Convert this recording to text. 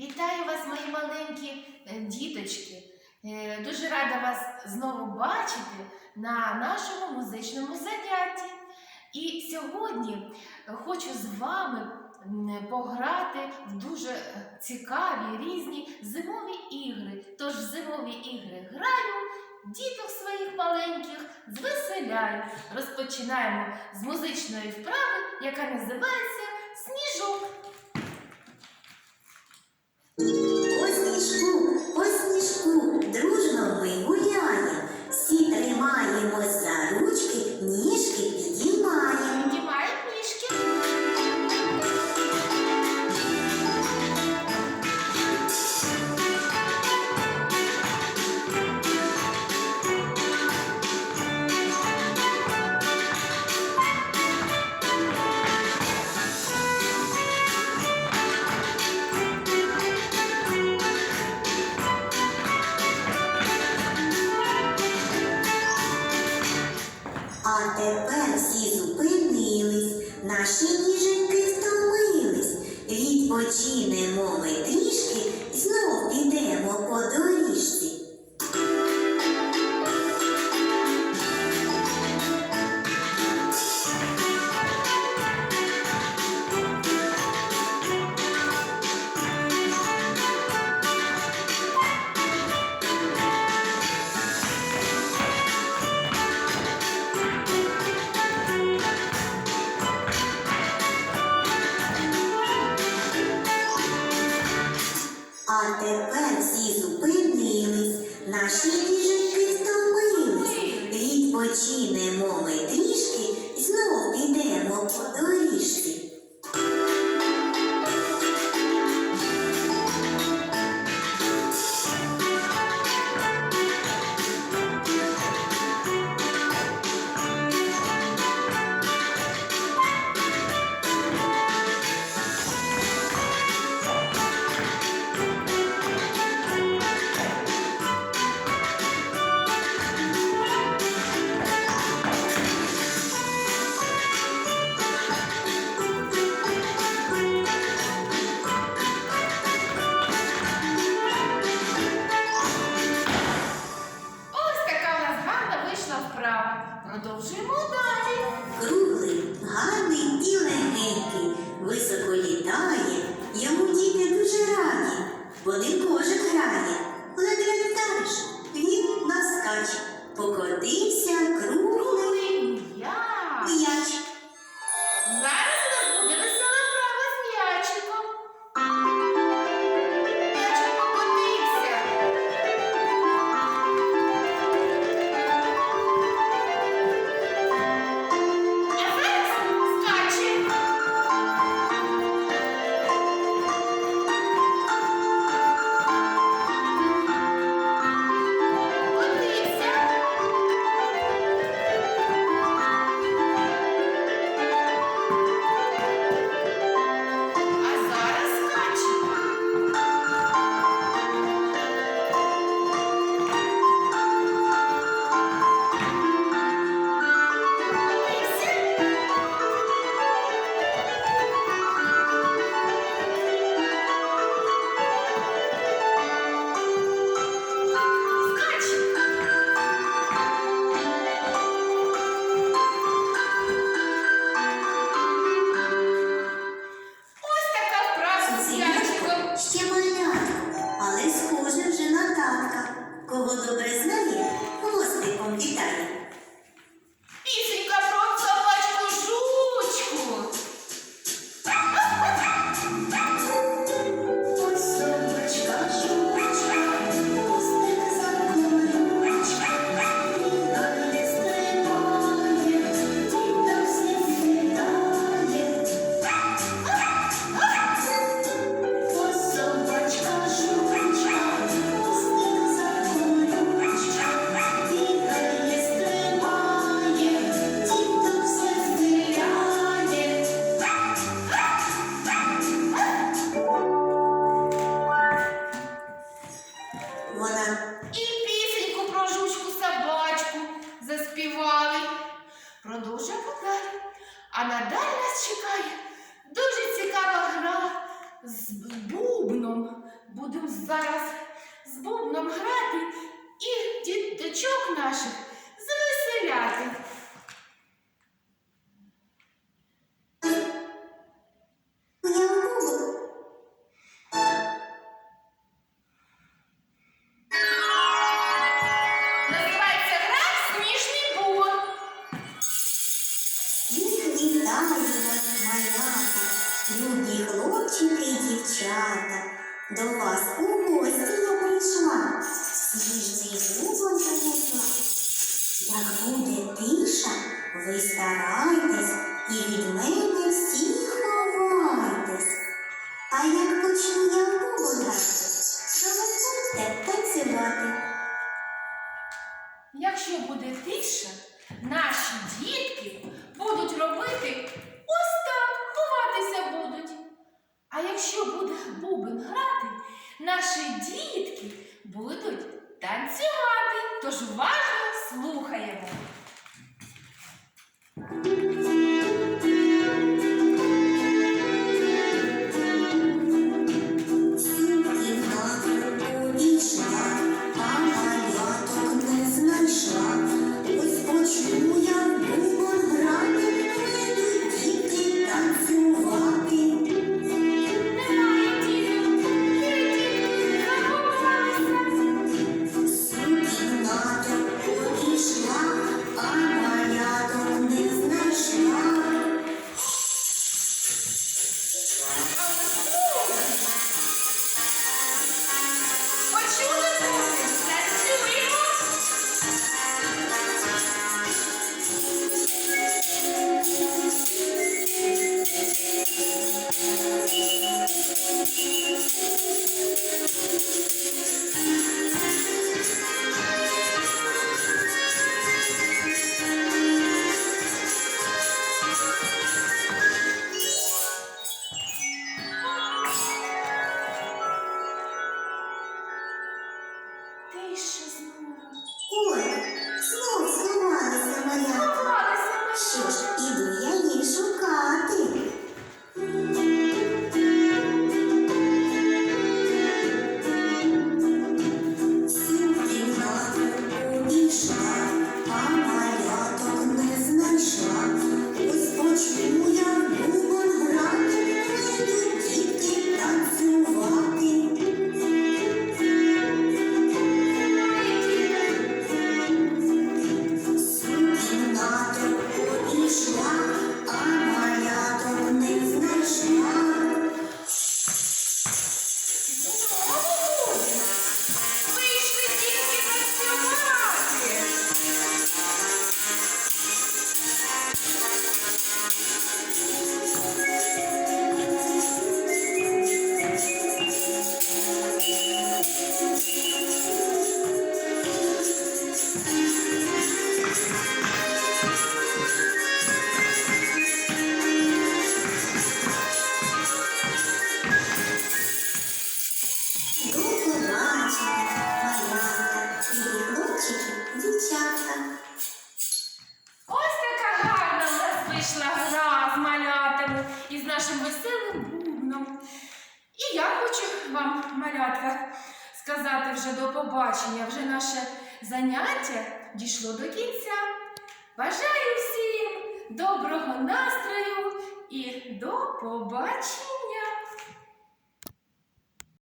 Вітаю вас, мої маленькі е, діточки. Е, Дуже рада вас знову бачити на нашому музичному занятті. І сьогодні хочу з вами пограти в дуже е, цікаві різні зимові ігри. Тож зимові ігри граю, діток своїх маленьких звеселяю. Розпочинаємо з музичної вправи, яка називається Сніжок. По сніжку, ось сніжку, А тепер всі зупинились, наші ніженьки втомились. Відпочинемо ми трішки, знов підемо по доріжці. вона. І пісеньку про жучку собачку заспівали. Продовжуємо далі. А надалі нас чекає дуже цікава гра з бубном. Будемо зараз з бубном грати і діточок наших. дівчата, до вас у гості я прийшла, свіжий зубом принесла. Як буде тиша, ви старайтесь і від мене всі. Ой, знов сховалася моя. Що ж, іду я її шукати. І я хочу вам, малятка, сказати вже до побачення. Вже наше заняття дійшло до кінця. Бажаю всім доброго настрою і до побачення!